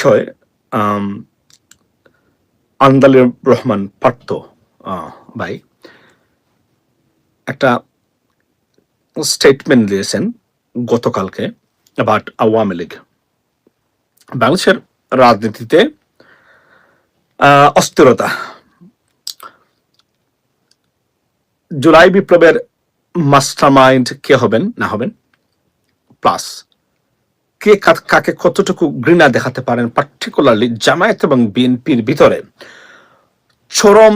বিষয় আন্দালির রহমান পার্থ ভাই, একটা স্টেটমেন্ট দিয়েছেন গতকালকে অ্যাবাউট আওয়ামী লীগ। বাংলাদেশের রাজনীতিতে অস্থিরতা। জুলাই বিপ্লবের মাস্টার মাইন্ড কে হবেন, না হবেন? প্লাস কে কাকে কতটুকু ঘৃণা দেখাতে পারেন পার্টিকুলারলি জামায়াত এবং বিএনপির ভিতরে চরম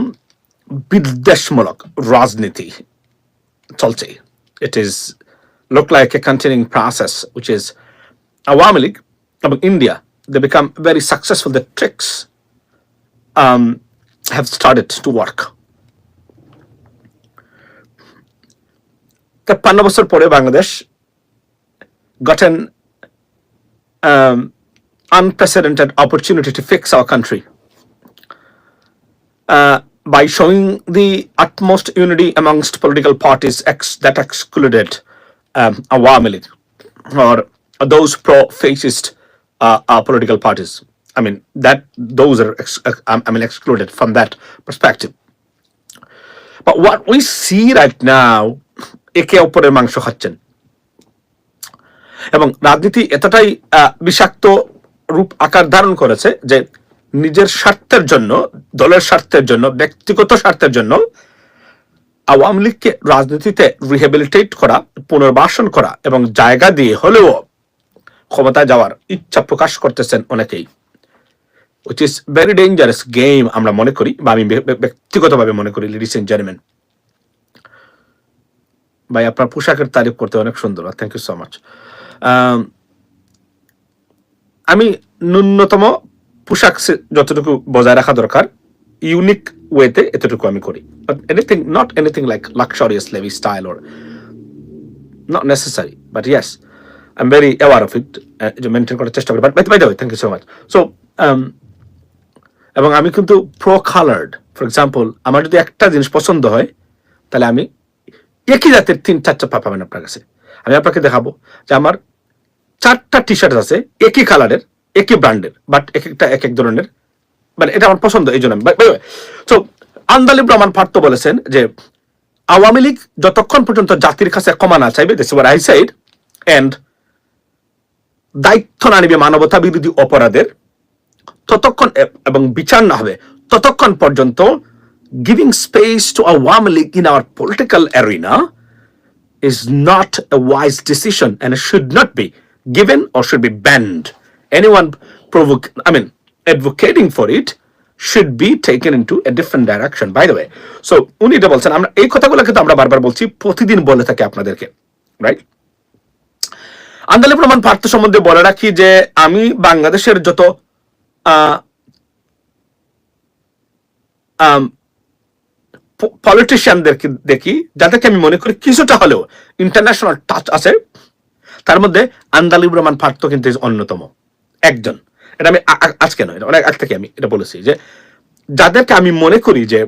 বিদ্বেষমূলক রাজনীতি চলছে it is look like a continuing process, which is Awami League এবং India, they become very successful. The tricks um, have started to work. তেপ্পান্ন বছর পরে Bangladesh an um, unprecedented opportunity to fix our country uh, by showing the utmost unity amongst political parties ex- that excluded um, Awami League or those pro-fascist uh, uh, political parties. I mean that those are ex- uh, I mean excluded from that perspective. But what we see right now, একে অপরের মাংস খাচ্ছেন এবং রাজনীতি এতটাই বিষাক্ত রূপ আকার ধারণ করেছে যে নিজের স্বার্থের জন্য, দলের স্বার্থের জন্য, ব্যক্তিগত স্বার্থের জন্য আওয়ামী লীগকে রাজনীতিতে রিহেবিলিটেট করা, পুনর্বাসন করা এবং জায়গা দিয়ে হলেও ক্ষমতায় যাওয়ার ইচ্ছা প্রকাশ করতেছেন অনেকেই। Which is very dangerous game আমরা মনে করি বা আমি ব্য- ব্য- ব্যক্তিগতভাবে মনে করি লেডিস এন্ড জেন্টলম্যান ভাই, আপনার পোশাকের তারিফ করতে অনেক সুন্দর থ্যাংক ইউ সো মাচ আমি ন্যূনতম পোশাক যতটুকু বজায় রাখা দরকার ইউনিক ওয়েতে এতটুকু আমি করি। Anything not anything like luxurious levy style or not necessary but yes I am very aware of it যে মেনটেন করার চেষ্টা করি। But by the way thank you so much so এবং আমি কিন্তু প্রো কালার্ড ফর এক্সাম্পল আমার যদি একটা জিনিস পছন্দ হয়, তাহলে আমি একই জাতের তিন চারটা পা পাবেন আপনার কাছে। আমি আপনাকে দেখাবো যে আমার চারটা টি শার্ট আছে, একই কালারের একই ব্র্যান্ডের বাট এক একটা এক এক ধরনের। মানে এটা আমার পছন্দ, এই জন্য সো আন্দালিব রহমান পার্থ বলেছেন যে, আওয়ামী লীগ যতক্ষণ পর্যন্ত জাতির কাছে ক্ষমা না চাইবে দিস আই সাইড এন্ড দায়িত্ব না নিবে মানবতা বিরোধী অপরাধের, ততক্ষণ, এবং বিচার না হবে, ততক্ষণ পর্যন্ত giving space to Awami League in our political arena is not a wise decision and it not be. Given or should be banned. Anyone provoke, I mean, advocating for it should be taken into a different direction. By the way, so উনি এটা বলছেন আমরা এই কথাগুলো কিন্তু আমরা বারবার বলছি প্রতিদিন বলে থাকি আপনাদেরকে রাইট আন্দালি প্রমাণ পার্থ সম্বন্ধে বলে রাখি যে আমি বাংলাদেশের যত পলিটিশিয়ানদেরকে দেখি যাদেরকে আমি মনে করি কিছুটা হলেও ইন্টারন্যাশনাল টাচ আছে তার মধ্যে আন্দালিব রহমান পার্থ কিন্তু অন্যতম। একজন। এটা আমি আজকে নয় অনেক আগ থেকে আমি এটা বলেছি যে যাদেরকে আমি মনে করি যে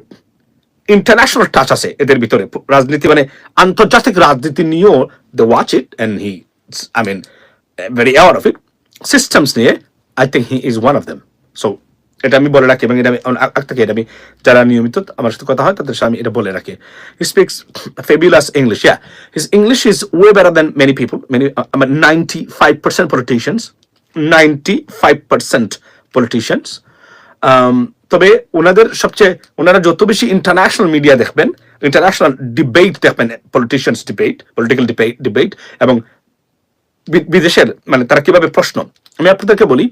ইন্টারন্যাশনাল টাচ আছে এদের ভিতরে, রাজনীতি মানে আন্তর্জাতিক রাজনীতি নিয়েও the watch it and he I mean very aware of it systems নিয়ে I think he is one of them so এটা আমি বলে রাখি এবং এটা আমি আগ থেকে এটা আমি যারা নিয়মিত আমার সাথে কথা হয় তাদের সাথে আমি এটা বলে রাখি। He speaks fabulous English yeah his English is way better than many people many আমার ninety five percent politicians ninety five percent politicians তবে ওনাদের সবচেয়ে, ওনারা যত বেশি ইন্টারন্যাশনাল মিডিয়া দেখবেন ইন্টারন্যাশনাল ডিবেট দেখবেন পলিটিশিয়ানস ডিবেট পলিটিক্যাল ডিবেট এবং বিদেশের মানে তারা কীভাবে প্রশ্ন। আমি আপনাদেরকে বলি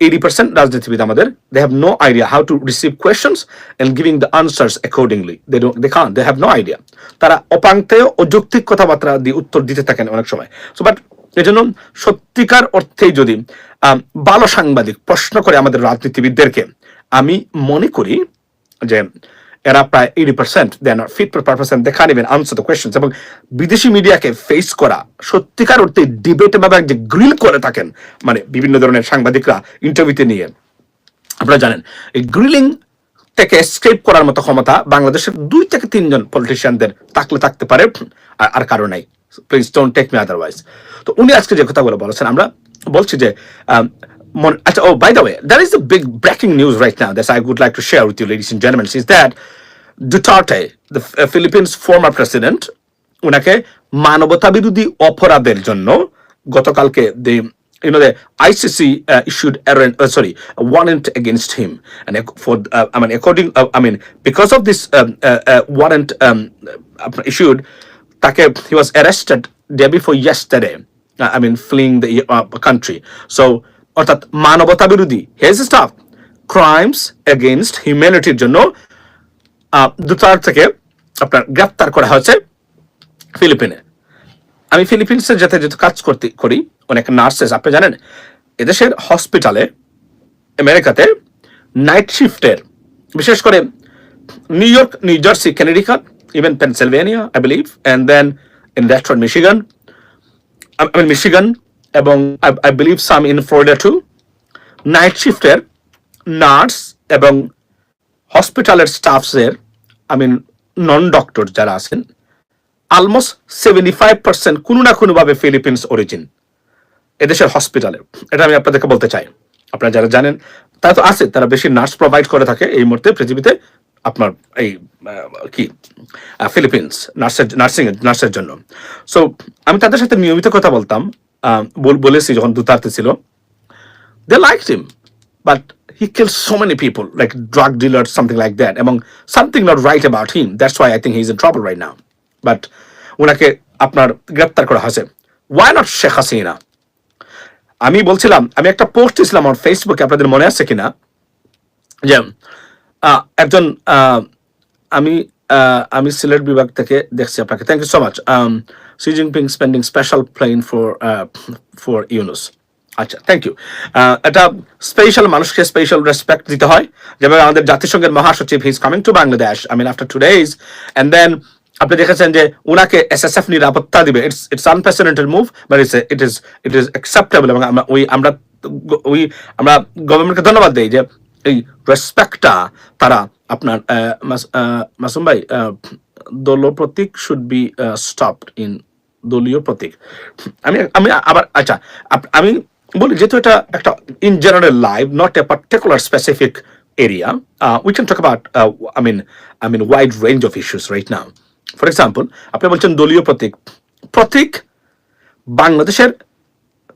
এইটি পার্সেন্ট রাজনীতিবিদ আমাদের they have no idea how to receive questions and giving the answers accordingly they they can they have no idea তারা অপাঙ্ক্তেয় অযৌক্তিক কথাবার্তা দিয়ে উত্তর দিতে থাকেন অনেক সময়। সো বাট এজন্য সত্যিকার অর্থেই যদি ভালো সাংবাদিক প্রশ্ন করে আমাদের রাজনীতিবিদদেরকে, আমি মনে করি যে এরা প্রায় eighty percent they are fit for purpose they can even answer the questions এবং বিদেশি মিডিয়াকে ফেস করা সত্যিকার অর্থে ডিবেট এবং যে গ্রিল করে থাকেন মানে বিভিন্ন ধরনের সাংবাদিকরা ইন্টারভিউতে নিয়ে। আপনারা জানেন, এই গ্রিলিং থেকে এসকেপ করার মতো ক্ষমতা বাংলাদেশের দুই থেকে তিনজন পলিটিশিয়ানদের থাকলে থাকতে পারে, আর- আর কারও নাই। Please don't take me otherwise তো উনি আজকে যে কথাগুলো বলেছেন, আমরা বলছি যে oh, by the way, there is a big breaking news right now that I would like to share with you, ladies and gentlemen, is that Duterte, the uh, Philippines former president, ওনাকে মানবতা বিরোধী অপরাধের জন্য গতকালকে the you know the ICC uh, issued a uh, sorry a warrant against him and ac- for uh, I mean according uh, I mean because of this um, uh, uh, warrant um, uh, issued তাকে he was arrested day before yesterday uh, I mean fleeing the uh, country so অর্থাৎ মানবতা বিরোধী has stuff crimes against হিউম্যানিটির জন্য দুতার থেকে আপনার গ্রেপ্তার করা হয়েছে ফিলিপিনে। আমি ফিলিপিন্সে যেতে যেতে কাজ করতে, করি, অনেক নার্সেস, আপনি জানেন, এদেশের হসপিটালে আমেরিকাতে নাইট শিফটের বিশেষ করে New York New Jersey Connecticut even Pennsylvania I believe and then in ডেস্ট্রন Michigan Michigan এবং I believe some in Florida to night শিফটের nurse এবং হসপিটালের স্টাফসের আই মিন নন ডক্টর যারা আছেন অলমোস্ট সেভেন্টি ফাইভ পার্সেন্ট কোনো না কোনোভাবে ফিলিপিন্স অরিজিন এদেশের হসপিটালে এটা আমি আপনাদেরকে বলতে চাই। আপনারা যারা জানেন, তারা তো আছে, তারা বেশি নার্স প্রোভাইড করে থাকে এই মুহূর্তে পৃথিবীতে আপনার এই কি ফিলিপিন্স নার্সের নার্সিং নার্সের জন্য। সো আমি তাদের সাথে নিয়মিত কথা বলতাম। বলেছি যখন দূতার্থে ছিল। They like him but he kill so many people like drug dealer something like that এবং something not right about him that's why I think he is a trouble right now but ওনাকে আপনার গ্রেপ্তার করা হয়েছে। Why not Sheikh Hasina আমি বলছিলাম, আমি একটা পোস্ট দিয়েছিলাম আমার ফেসবুকে আপনাদের মনে আছে কিনা? যে একজন আমি আমি সিলেট বিভাগ থেকে দেখছি আপনাকে। Thank you so much Xi Jinping spending special plane for for Yunus আচ্ছা থ্যাংক ইউ এটা স্পেশাল মানুষকে স্পেশাল রেসপেক্ট দিতে হয়। যেভাবে আমাদের জাতিসংঘের মহাসচিব he is coming to Bangladesh I mean after two days and then আপনি দেখেছেন যে উনাকে এসএসএফ নিরাপত্তা দিবে। It's it's unprecedented move but it's it is it is acceptable এবং আমরা ওই আমরা ওই আমরা গভর্নমেন্টকে ধন্যবাদ দিই যে এই রেসপেক্টটা তারা আপনার মাস- আহ, মাসুম ভাই দলীয় প্রতীক শুড বি স্টপড ইন দলীয় প্রতীক। আমি আমি আবার আচ্ছা আমি বলি যেহেতু এটা একটা in general live not a particular specific area we can talk about I mean I mean wide range of issues right now for example আপনি বলছেন দলীয় প্রতীক। প্রতীক বাংলাদেশের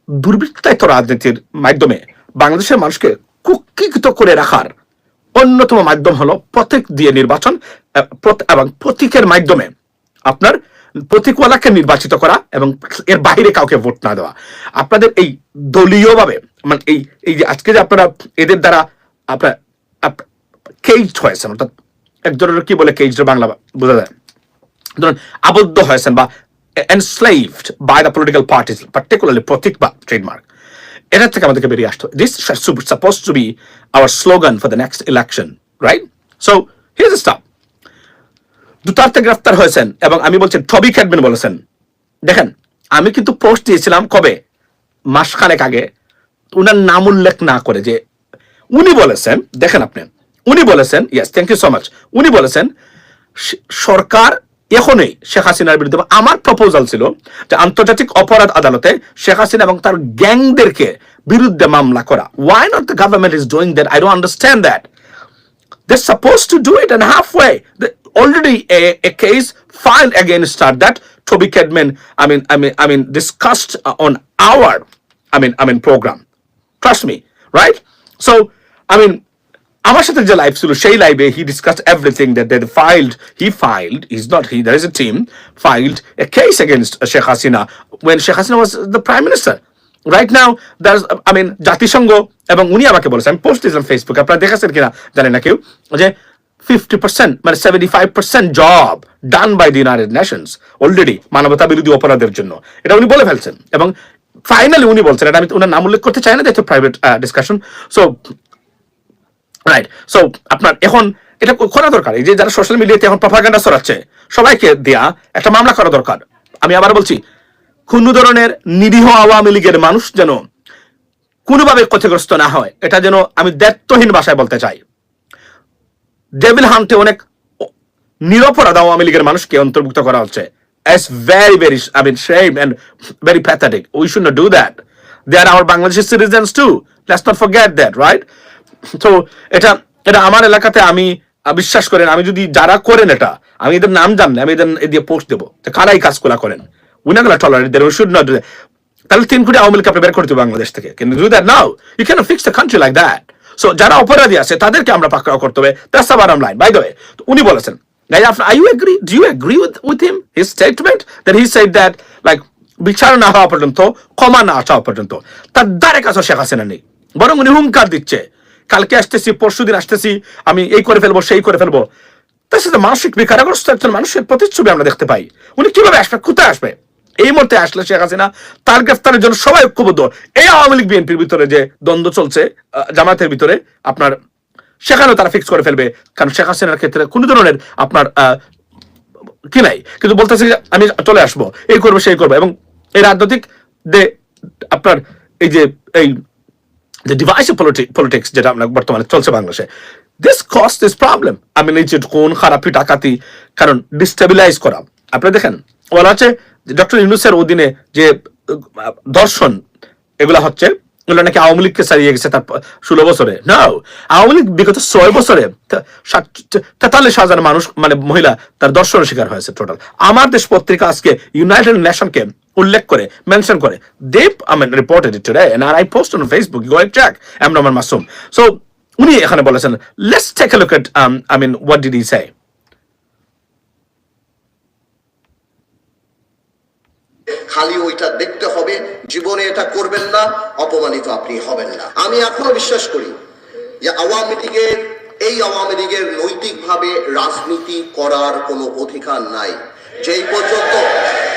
দুর্বৃত্তায়িত রাজনীতির মাধ্যমে বাংলাদেশের মানুষকে কুক্ষিত করে রাখার অন্যতম মাধ্যম হলো প্রতীক দিয়ে নির্বাচন এবং প্রতীকের মাধ্যমে আপনার প্রতীকওয়ালাকে নির্বাচিত করা এবং এর বাইরে কাউকে ভোট না দেওয়া। আপনাদের এই দলীয়ভাবে মানে এই এই যে আজকে যে আপনারা এদের দ্বারা আপনার কেজড হয়েছেন অর্থাৎ এক ধরনের কি বলে কেজড বাংলা বোঝা যায়? ধরুন আবদ্ধ হয়েছেন বা enslaved by the political parties, particularly প্রতীক বা ট্রেডমার্ক এটা থেকে আমাদেরকে বেরিয়ে আসতে this suppose to be our slogan for the next election right so here stop Duterte গ্রেফতার হয়েছেন এবং আমি বলছি টবি ক্যাডমিন বলেছেন। দেখেন আমি কিন্তু পোস্ট দিয়েছিলাম কবে? মাসখানেক আগে। উনার নাম উল্লেখ না করে যে উনি বলেছেন দেখেন আপনি উনি বলেছেন yes thank you so much উনি বলেছেন সরকার এখনই শেখ হাসিনার বিরুদ্ধে আমার প্রপোজাল ছিল যে আন্তর্জাতিক অপরাধ আদালতে শেখ হাসিনা এবং তার গ্যাংদেরকে বিরুদ্ধে মামলা করা। Why not the government is doing that I don't understand that They're supposed to do it and halfway. The, already a, a case filed against her that Toby Kedman, I mean, I mean, I mean, discussed uh, on our, I mean, I mean, program. Trust me, right? So, I mean, আমার সাথে যে live ছিল সেই লাইভে he discuss everything that they filed he filed is not he there is a team filed a case against Sheikh Hasina when Sheikh Hasina was the prime minister right now there I mean জাতিসংঘ এবং উনি আমাকে বলেছেন আমি post দিয়েছিলাম ফেসবুকে আপনারা দেখেছেন কিনা জানেন না কেউ যে ফিফটি পার্সেন্ট মানে seventy five percent job done by the United Nations already মানবতা বিরোধী অপরাধের জন্য। এটা উনি বলে ফেলছেন এবং ফাইনালি উনি বলছেন, এটা আমি ওনার নাম উল্লেখ করতে চাই না, যেহেতু private discussion so right so আপনার এখন এটা করা দরকার, এই যে যারা সোশ্যাল মিডিয়াতে এখন প্রপাগান্ডা ছড়াচ্ছে, সবাইকে দেয়া একটা মামলা করা দরকার। আমি আবার বলছি, কোন ধরনের নিরীহ আওয়ামী লীগের মানুষ যেন কোনোভাবে ক্ষতিগ্রস্ত না হয়, এটা যেন আমি দায়িত্বহীন ভাষায় বলতে চাই। ডেভিল হান্টে অনেক নিরপরাধ আওয়ামী লীগের মানুষকে অন্তর্ভুক্ত করা হচ্ছে। As very very, I mean, shame and very pathetic. We should not do that. They are our Bangladeshi citizens too. Let's not forget that right তো এটা এটা আমার এলাকাতে আমি বিশ্বাস করেন, আমি যদি যারা করেন এটা, আমি এদের নাম জানলে আমি এদের দিয়ে পোস্ট দেবো। যে কারা এই কাজগুলা করেন না টলারেট দেন শুড নট তাহলে তিন কোটি আওয়ামী লীগকে আপনি বের করতে বাংলাদেশ থেকে। কিন্তু do that now you can fix the country like that so যারা অপরাধী আছে তাদেরকে আমরা পাকড়াও করতে হবে। That's the bottom line by the way উনি বলেছেন Guys, after, are you agree? Do you agree with, with him? His statement? That he said that like বিচার না হওয়া পর্যন্ত ক্ষমা না আসা পর্যন্ত। তার দ্বারে কাছে শেখ হাসিনা নেই। বরং উনি হুঙ্কার দিচ্ছে কালকে আসতেছি পরশু দিন আসতেছি আমি এই করে ফেলব সেই করে ফেলব। তার সাথে মানসিক বিকারগ্রস্ত একজন মানুষের প্রতিচ্ছবি আমরা দেখতে পাই। উনি কীভাবে আসবে কোথায় আসবে? এই মুহূর্তে আসলে শেখ হাসিনা। তার গ্রেফতারের জন্য সবাই ঐক্যবদ্ধ। এই আওয়ামী লীগ বিএনপির ভিতরে যে দ্বন্দ্ব চলছে আহ, জামায়াতের ভিতরে আপনার সেখানেও তারা ফিক্স করে ফেলবে। কারণ শেখ হাসিনার ক্ষেত্রে কোনো ধরনের আপনার কি নাই। কিন্তু বলতেছে যে আমি চলে আসব। এই করব সেই করব। এবং এই রাজনৈতিক যে আপনার এই যে এই যে ডিভাইসিভ পলিটিক্স যেটা আমরা বর্তমানে চলছে বাংলাদেশে দিস কস্ট দিস প্রবলেম আমি নিচে কোন খারাপি ডাকাতি কারণ ডিস্টেবিলাইজ করা। আপনি দেখেন বলা হচ্ছে ডক্টর ইউনুসের অধীনে যে দর্শন, এগুলা হচ্ছে, এগুলো নাকি আওয়ামী লীগকে ছাড়িয়ে গেছে তার ষোলো বছরে। না আওয়ামী লীগ বিগত ছয় বছরে তেতাল্লিশ হাজার মানুষ মানে মহিলা তার দর্শনের শিকার হয়েছে টোটাল আমার দেশ পত্রিকা আজকে ইউনাইটেড নেশনকে উল্লেখ করে মেনশন করে। দেব I reported it today and I post on Facebook go check M Rahman Masum so উনি এখানে বলেছেন let's take a look at I mean what did he say খালি ওইটা দেখতে হবে, জীবনে এটা করবেন না, অপমানিত আপনি হবেন না। আমি এখনও বিশ্বাস করি যে আওয়ামী লীগের, এই আওয়ামী লীগের নৈতিকভাবে রাজনীতি করার কোনো অধিকার নাই। যেই পর্যন্ত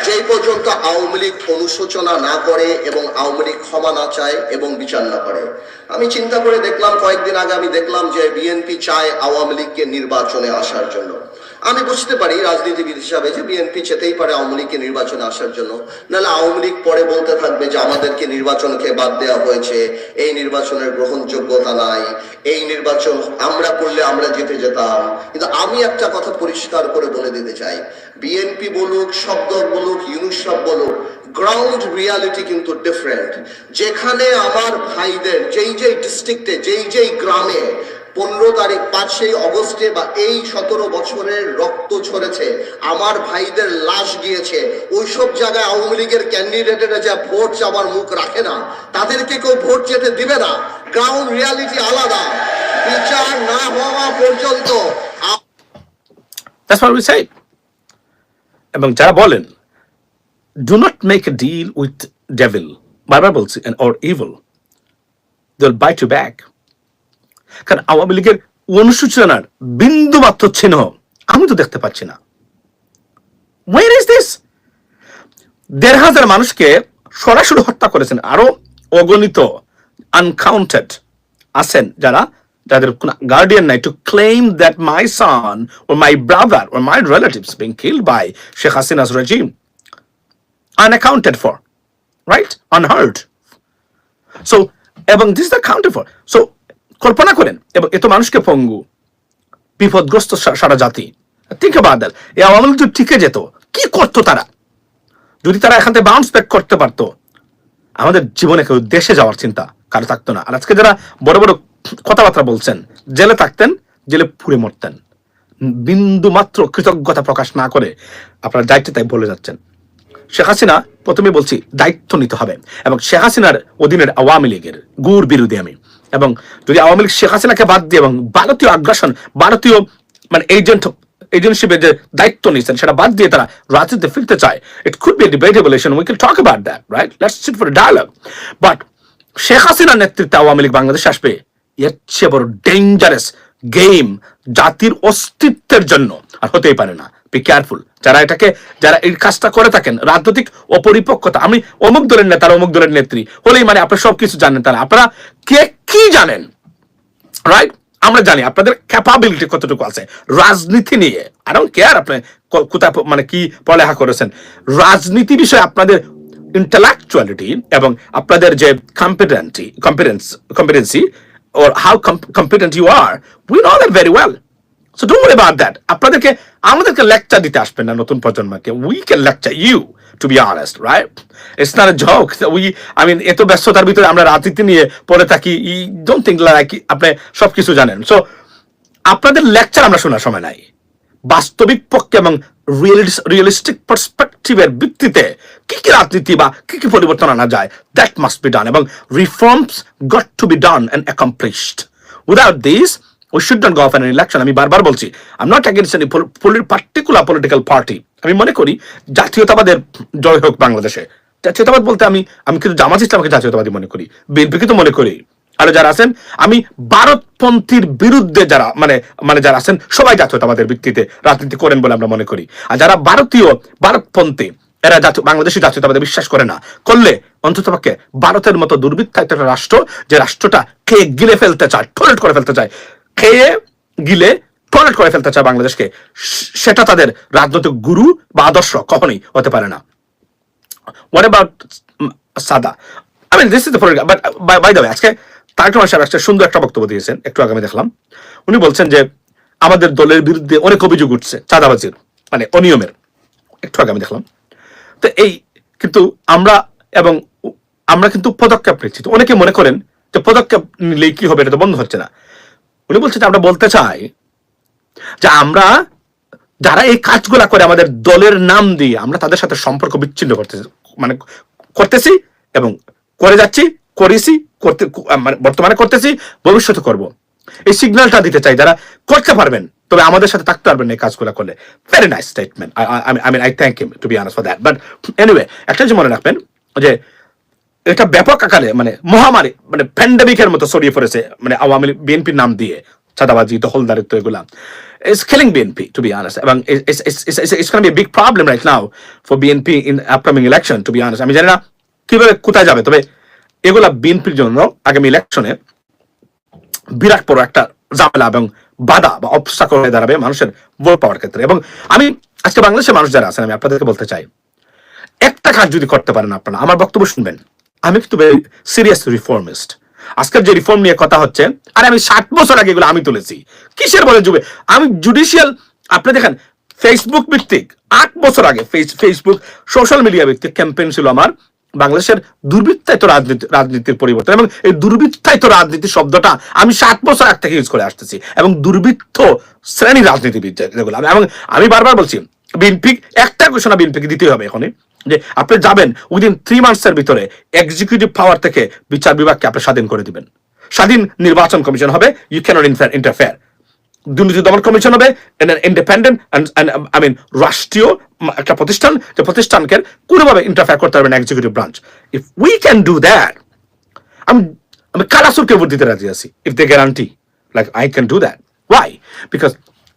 যেই পর্যন্ত আওয়ামী লীগ অনুশোচনা না করে এবং আওয়ামী লীগ ক্ষমা না চায় এবং বিচার না করে। আমি চিন্তা করে দেখলাম, কয়েকদিন আগে আমি দেখলাম যে বিএনপি চায় আওয়ামী লীগকে নির্বাচনে আসার জন্য। আমি বুঝতে পারি রাজনীতিবিদ হিসাবে যে বিএনপি চেতেই পারে আওয়ামী লীগকে নির্বাচনে আসার জন্য। নাহলে আওয়ামী লীগ পরে বলতে থাকবে যে আমাদেরকে নির্বাচনকে বাদ দেওয়া হয়েছে। এই নির্বাচনের গ্রহণযোগ্যতা নাই। এই নির্বাচন আমরা করলে আমরা জিতে যেতাম। কিন্তু আমি একটা কথা পরিষ্কার করে বলে দিতে চাই। বিএনপি বলুক শব্দ বলুক ইউনুসব বলুক গ্রাউন্ড রিয়ালিটি কিন্তু ডিফারেন্ট যেখানে আমার ভাইদের, যেই যেই ডিস্ট্রিক্টে যেই যেই গ্রামে পনেরো তারিখ পাঁচই অগস্টে বা এই সতেরো বছরের রক্ত ছড়েছে আমার ভাইদের লাশ গিয়েছে। ওইসব জায়গায় আওয়ামী লীগের ক্যান্ডিডেটেরা যা ভোট চাওয়ার মুখ রাখে না, তাদেরকে কেউ ভোট যেতে দিবে না। গ্রাউন্ড রিয়ালিটি আলাদা। বিচার না হওয়া পর্যন্ত এবং যারা বলেন do not make a deal with devil বারবার বলছি or evil they buy to back কারণ আওয়ামী লীগের অনুসূচনার বিন্দু মাত্র চিহ্ন আমি তো দেখতে পাচ্ছি না দেড় হাজার মানুষকে সরাসরি হত্যা করেছেন আরও অগণিত আনকাউন্টেড আছেন যারা যাদের কোন গার্ডিয়ান নাই to claim that my son or my brother or my relatives being killed by Sheikh Hasina's regime unaccounted for, right? Unheard. So, এবং this the counted for so কল্পনা করেন, এবং এত মানুষকে পঙ্গু, বিপদগ্রস্ত সারা জাতি। অ্যাবাউট দ্যাট এই আওয়ামী লীগ যদি টিকে যেত। কি করতো তারা? যদি তারা এখান থেকে বাউন্স ব্যাক করতে পারতো, আমাদের জীবনে কেউ দেশে যাওয়ার চিন্তা কারও থাকতো না। আর আজকে যারা বড় বড় কথাবার্তা বলছেন, জেলে থাকতেন, জেলে পুড়ে মরতেন। বিন্দু মাত্র কৃতজ্ঞতা প্রকাশ না করে আপনার দায়িত্বে তাই বলে যাচ্ছেন। শেখ হাসিনা, প্রথমে বলছি, দায়িত্ব নিতে হবে। এবং শেখ হাসিনার অধীনের আওয়ামী লীগের গুড় বিরোধী আমি। এবং যদি আওয়ামী লীগ শেখ হাসিনাকে বাদ দিয়ে এবং ভারতীয় আগ্রাসন, ভারতীয় মানে এজেন্ট এজেন্টশিপের যে দায়িত্ব নিয়েছেন, সেটা বাদ দিয়ে তারা রাজনীতিতে ফিরতে চায়। It could be debatable issue we can talk about that right let's sit for dialogue but Sheikh হাসিনার নেতৃত্বে আওয়ামী লীগ বাংলাদেশে আসবে এর চেয়ে বড় ডেঞ্জারাস গেম জাতির অস্তিত্বের জন্য আর হতেই পারে না। বি কেয়ারফুল যারা এটাকে, যারা এই কাজটা করে থাকেন, রাজনৈতিক অপরিপক্কতা, আমি অমুক দলের নেতা অমুক দলের নেত্রী, হলেই মানে আপনারা সবকিছু জানেন তারা। আপনারা কে কি জানেন? রাইট আমরা জানি আপনাদের ক্যাপাবিলিটি কতটুকু আছে। রাজনীতি নিয়ে। আই ডোন্ট কেয়ার আপনি কোথায় মানে কি পড়ালেখা করেছেন। রাজনীতি বিষয়ে আপনাদের ইন্টালেকচুয়ালিটি এবং আপনাদের যে competent competence competency how com- competent you are, we know that very well. So don't worry about that আপনাদেরকে আমাদেরকে লেকচার দিতে আসবেন না নতুন প্রজন্মকে। We can lecture you to be honest right it's not a joke we I mean এত ব্যস্ততার ভিতরে আমরা রাজনীতি নিয়ে পড়ে থাকি ই ডোন্ট থিঙ্ক লাইক আপনি সবকিছু জানেন। সো আপনাদের লেকচার আমরা শোনার সময় নাই। বাস্তবিক পক্ষে এবং রিয়েলিস্টিক পার্সপেক্টিভের ভিত্তিতে কি কি রাজনীতি বা কি কি পরিবর্তন আনা যায় দ্যাট মাস্ট বি ডান এবং reforms got to be done and accomplished without this we should not go of an election আমি বারবার বলছি I not against any particular political party আমি মনে করি জাতীয়তাবাদের জয় হোক বাংলাদেশে। জাতীয়তাবাদ বলতে আমি আমি কিন্তু জামাত ইসলামকে জাতীয়তাবাদী মনে করি। বিএনপিকে তো মনে করি। আর যারা আছেন, আমি ভারতপন্থীর বিরুদ্ধে যারা মানে মানে যারা আছেন, সবাই জাতীয়তাবাদের ভিত্তিতে রাজনীতি করেন বলে আমরা মনে করি। আর যারা ভারতীয়, ভারতপন্থী, এরা বাংলাদেশি জাতীয়তাবাদে বিশ্বাস করে না। করলে অন্ততপক্ষে ভারতের মতো দুর্বৃত্তায়িত একটা রাষ্ট্র, যে রাষ্ট্রটা কে গিলে ফেলতে চায় টয়লেট করে ফেলতে চায় খেয়ে গিলে টয়লেট করে ফেলতে চায় বাংলাদেশকে। সেটা তাদের রাজনৈতিক গুরু বা আদর্শ কখনোই হতে পারে না। Um, সাদা? Political, but uh, by, by the way, আজকে সাহেব সুন্দর একটা বক্তব্য দিয়েছেন একটু আগে আমি দেখলাম। উনি বলছেন যে আমাদের দলের বিরুদ্ধে অনেক অভিযোগ উঠছে চাঁদাবাজির মানে অনিয়মের। একটু আগে আমি দেখলাম। তো এই কিন্তু আমরা এবং আমরা কিন্তু পদক্ষেপ নিচ্ছি। অনেকে মনে করেন যে পদক্ষেপ নিলেই কি হবে এটা তো বন্ধ হচ্ছে না। উনি বলছেন যে আমরা বলতে চাই যে আমরা যারা এই কাজগুলা করে আমাদের দলের নাম দিয়ে আমরা তাদের সাথে সম্পর্ক বিচ্ছিন্ন করতেছি মানে করতেছি এবং করে যাচ্ছি, করেছি, করতে মানে বর্তমানে করতেছি, ভবিষ্যতে করব। এই সিগন্যালটা দিতে চাই যারা করতে পারবেন, তবে আমাদের সাথে থাকতে পারবেন এই কাজগুলো করলে। Very nice statement I mean I thank you to be honours for that but anyway একটা জিনিস মনে রাখবেন যে এটা ব্যাপক আকারে মানে মহামারী মানে প্যান্ডেমিকের মতো ছড়িয়ে পড়েছে মানে আওয়ামী লীগ বিএনপির নাম দিয়ে, চাঁদাবাজি, দখলদারিত্ব এগুলা। It's killing BNP to be honest, এবং it's be big problem right now for BNP in upcoming election to be honest. আমি জানি না কীভাবে কোথায় যাবে, তবে এগুলা বিএনপির জন্য আগামী ইলেকশনে বিরাট বড় একটা ঝামেলা এবং বাধা বা অবস্থাকল হয়ে দাঁড়াবে মানুষের ভোট পাওয়ার ক্ষেত্রে। এবং আমি আজকে বাংলাদেশের মানুষ যারা আছেন, আমি আপনাদেরকে বলতে চাই, একটা কাজ যদি করতে পারেন আপনারা, আমার বক্তব্য শুনবেন। আমি কিন্তু সিরিয়াস রিফর্মিস্ট আজকের যে রিফর্ম নিয়ে কথা হচ্ছে, আর আমি ষাট বছর আগে এগুলো আমি তুলেছি। কিসের বলে যুগে? আমি জুডিশিয়াল আপনি দেখেন ফেসবুক ভিত্তিক, আট বছর আগে ফেসবুক সোশ্যাল মিডিয়া ভিত্তিক ক্যাম্পেইন ছিল আমার, বাংলাদেশের দুর্বৃত্তায়িত রাজনীতি, রাজনীতির পরিবর্তন এবং এই দুর্বৃত্তায়িত রাজনীতি শব্দটা আমি ষাট বছর আগ থেকে ইউজ করে আসতেছি এবং দুর্বৃত্ত শ্রেণি রাজনীতিবিদ যেগুলো। এবং আমি বারবার বলছি বিএনপি একটা ঘোষণা বিএনপিকে দিতে হবে এখনই। যে আপনি যাবেন উইদিন থ্রি মান্থসের ভিতরে এক্সিকিউটিভ পাওয়ার থেকে বিচার বিভাগকে আপনি স্বাধীন করে দিবেন। স্বাধীন নির্বাচন কমিশন হবে ইউ ক্যানট ইন্টারফেয়ার দুর্নীতি দমন কমিশন হবে ইন্ডিপেন্ডেন্ট আই মিন রাষ্ট্রীয় একটা প্রতিষ্ঠান, যে প্রতিষ্ঠানকে কোনোভাবে ইন্টারফেয়ার করতে পারবে না executive branch if we can do that আমি আমি কালাসুরকে ভোট দিতে রাজি আছি if they guarantee like I can do that why because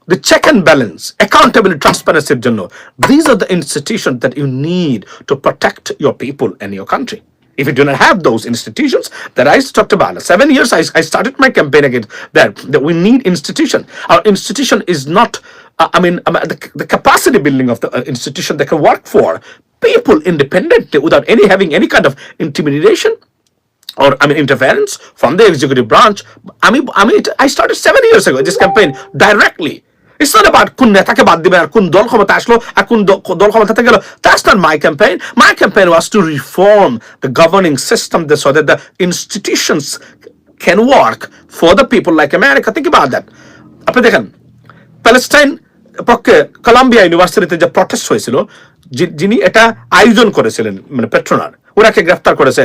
the check and balance, accountability, transparency, জন্য, these are the institutions that you need to protect your people and your country. If you do not have those institutions that I talked about, seven years I, I started my campaign against that, that we need institution. Our institution is not, uh, I mean, um, the, the capacity building of the uh, institution that can work for people independently without any having any kind of intimidation or I mean interference from the executive branch. I mean, I mean, it, I started seven years ago this campaign directly. It's not about কোন নেতাকে বাদ দিবে আর কোন দল ক্ষমতা আসলো আর কোন দল ক্ষমতাতে গেল That's not my campaign. My campaign was to reform the governing system so that the institutions can work for the people like America. Think about that. আপনি দেখেন প্যালেস্টাইন পক্ষে কলাম্বিয়া ইউনিভার্সিটিতে যে প্রটেস্ট হয়েছিল যিনি এটা আয়োজন করেছিলেন মানে পেট্রোনার ওনাকে গ্রেফতার করেছে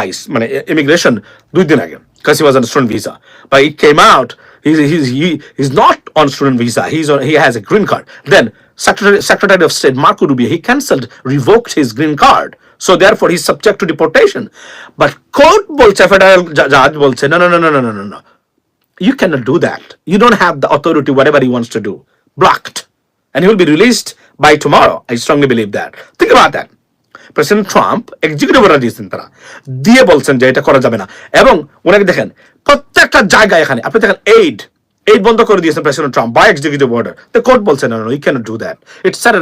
আইস মানে ইমিগ্রেশন দুই দিন আগে on a student visa. But it came out He's, he's, he, he's not on student visa. He's on, he has a green card. Then Secretary, Secretary of State Marco Rubio, he cancelled, revoked his green card. So therefore he's subject to deportation. But court bolche, federal judge bolche, no, no, no, no, no, no, no. You cannot do that. You don't have the authority, whatever he wants to do. Blocked. And he will be released by tomorrow. I strongly believe that. Think about that. President Trump executive order দিয়েছেন তারা দিয়ে বলছেন যে এটা করা যাবে না এবং ওনাকে দেখেন প্রত্যেকটা জায়গায় এখানে আপনি দেখেন এইড এইড বন্ধ করে দিয়েছেন President Trump by executive order the court বলছেন না you can do that it's set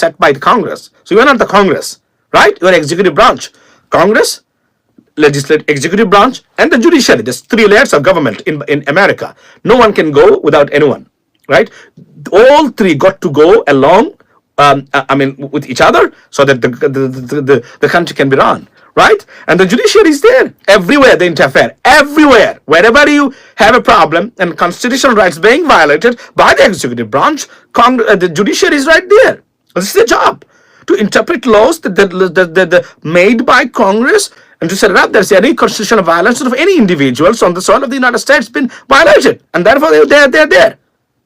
set by Congress so you are not the Congress right you are executive branch Congress legislative, executive branch, and the judiciary. There's three layers of government in, in America. No one can go without anyone, right? All three got to go along. Um, I I mean, with each other, so that the the, the, the country can be run, right? And the judiciary is there everywhere. They interfere everywhere. Wherever you have a problem and constitutional rights being violated by the executive branch, uh, the judiciary is right there. This is their job to interpret laws that that, that, that, made by Congress and to set it up. There's any constitutional violation of any individuals on the soil of the United States been violated, and therefore they, they're they're there.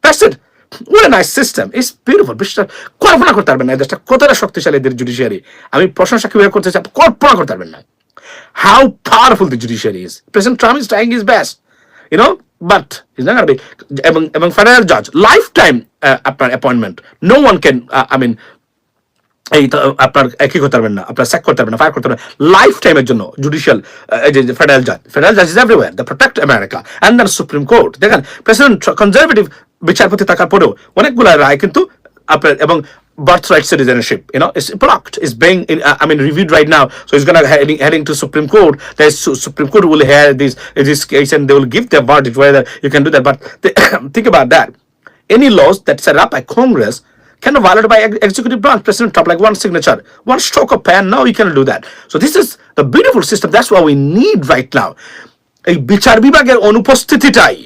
That's it. What a nice system. It's beautiful. বিশ্বাস কল্পনা করতে পারবেন না দেশটা কতটা শক্তিশালী এদের judiciary আমি প্রশংসা কীভাবে করতে চাই কল্পনা করতে পারবেন না judiciary is. President Trump is trying his best, you know, but he's not going to be among, among federal judge lifetime uh, appoint- appointment. No one can, uh, I mean, এই আপনার কি করতে পারবেন না আপনার স্যাক করতে পারবেন না ফায়ার করতে পারবেন লাইফ টাইমের জন্য জুডিশিয়াল ফেডারেল জাজ ফেডারেল জাজ is everywhere the protect America and then supreme court দেখেন প্রেসিডেন্ট কনজারভেটিভ বিচারপতি থাকার পরেও অনেকগুলো রায় কিন্তু আপনার এবং birthright citizenship, you know, is blocked. Is being, in, uh, I mean, reviewed right now. So it's gonna heading heading to Supreme Court. The Supreme Court will hear this this case and they will give their verdict whether you can do that. But they, think about that. Any laws that set up by Congress cannot violate by executive branch. President Trump, like one signature, one stroke of pen. No, you cannot do that. So this is the beautiful system. That's what we need right now. এই বিচার বিভাগের অনুপস্থিতিটাই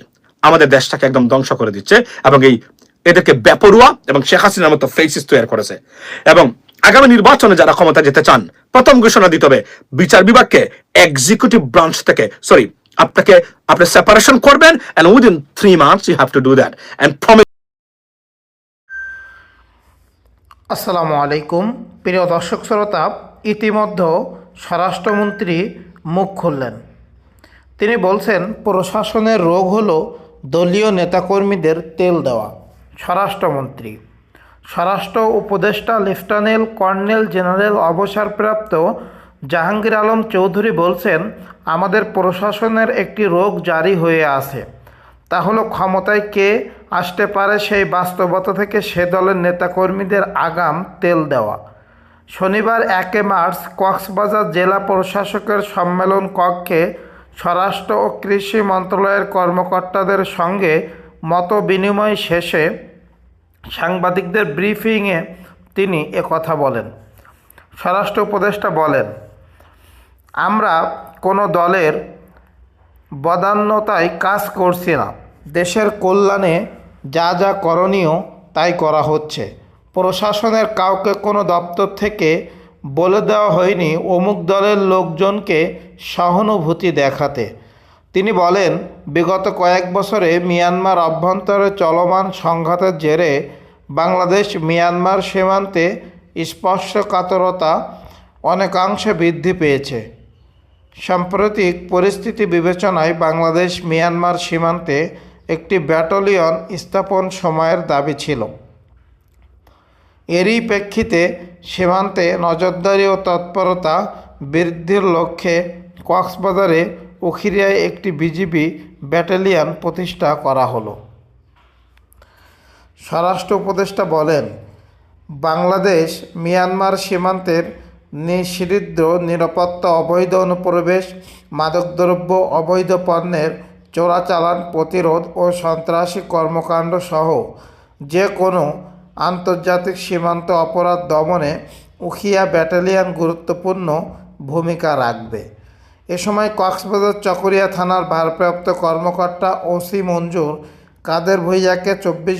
আমাদের দেশটাকে একদম ধ্বংস করে দিচ্ছে এবং এই এদেরকে বেপরুয়া এবং শেখ হাসিনার মতো ফেসিস তৈরি করেছে এবং আগামী নির্বাচনে যারা ক্ষমতা যেতে চান প্রথম ঘোষণা দিতে হবে বিচার বিভাগকে এক্সিকিউটিভ ব্রাঞ্চ থেকে সরি আপনাকে আপনি সেপারেশন করবেন within three months you have to do that and promise আসসালামু আলাইকুম। প্রিয় দর্শক শ্রোতা ইতিমধ্যে স্বরাষ্ট্রমন্ত্রী মুখ খুললেন। তিনি বলছেন, প্রশাসনের রোগ হলো দলীয় নেতাকর্মীদের তেল দেওয়া। স্বরাষ্ট্রমন্ত্রী, স্বরাষ্ট্র উপদেষ্টা লেফটেন্যান্ট কর্নেল জেনারেল অবসরপ্রাপ্ত জাহাঙ্গীর আলম চৌধুরী বলছেন, আমাদের প্রশাসনের একটি রোগ জারি হয়ে আছে। তা হলো ক্ষমতায় কে আসতে পারে সেই বাস্তবতা থেকে সে দলের নেতাকর্মীদের আগাম তেল দেওয়া। শনিবার একে মার্চ কক্সবাজার জেলা প্রশাসকের সম্মেলন কক্ষে স্বরাষ্ট্র ও কৃষি মন্ত্রণালয়ের কর্মকর্তাদের সঙ্গে মত বিনিময় শেষে সাংবাদিকদের ব্রিফিংয়ে তিনি কথা বলেন। স্বরাষ্ট্র উপদেষ্টা বলেন, আমরা কোনো দলের বদান্যতায় কাজ করছি না। দেশের কল্যাণে যা যা করণীয় তাই করা হচ্ছে। প্রশাসনের কাউকে কোনো দপ্তর থেকে বলে দেওয়া হয়নি অমুক দলের লোকজনকে সহানুভূতি দেখাতে। তিনি বলেন, বিগত কয়েক বছরে মিয়ানমার অভ্যন্তরে চলমান সংঘাতের জেরে বাংলাদেশ মিয়ানমার সীমান্তে স্পর্শকাতরতা অনেকাংশে বৃদ্ধি পেয়েছে। সাম্প্রতিক পরিস্থিতি বিবেচনায় বাংলাদেশ মিয়ানমার সীমান্তে একটি ব্যাটালিয়ন স্থাপন সময়ের দাবি ছিল। এরই প্রেক্ষিতে সীমান্তে নজরদারি ও তৎপরতা বৃদ্ধির লক্ষ্যে কক্সবাজারে উখিরিয়ায় একটি বিজিবি ব্যাটালিয়ন প্রতিষ্ঠা করা হলো। স্বরাষ্ট্র উপদেষ্টা বলেন, বাংলাদেশ, মিয়ানমার সীমান্তের নিষিদ্ধ নিরাপত্তা অবৈধ অনুপ্রবেশ, মাদকদ্রব্য অবৈধ পণ্যের চোরাচালান, প্রতিরোধ ও সন্ত্রাসী কর্মকাণ্ড সহ যে কোনো আন্তর্জাতিক সীমান্ত অপরাধ দমনে উখিয়া ব্যাটালিয়ান গুরুত্বপূর্ণ ভূমিকা রাখবে। এ সময় কক্সবাজার চকরিয়া থানার ভারপ্রাপ্ত কর্মকর্তা ওসি মঞ্জুর কাদের ভুইয়াকে চব্বিশ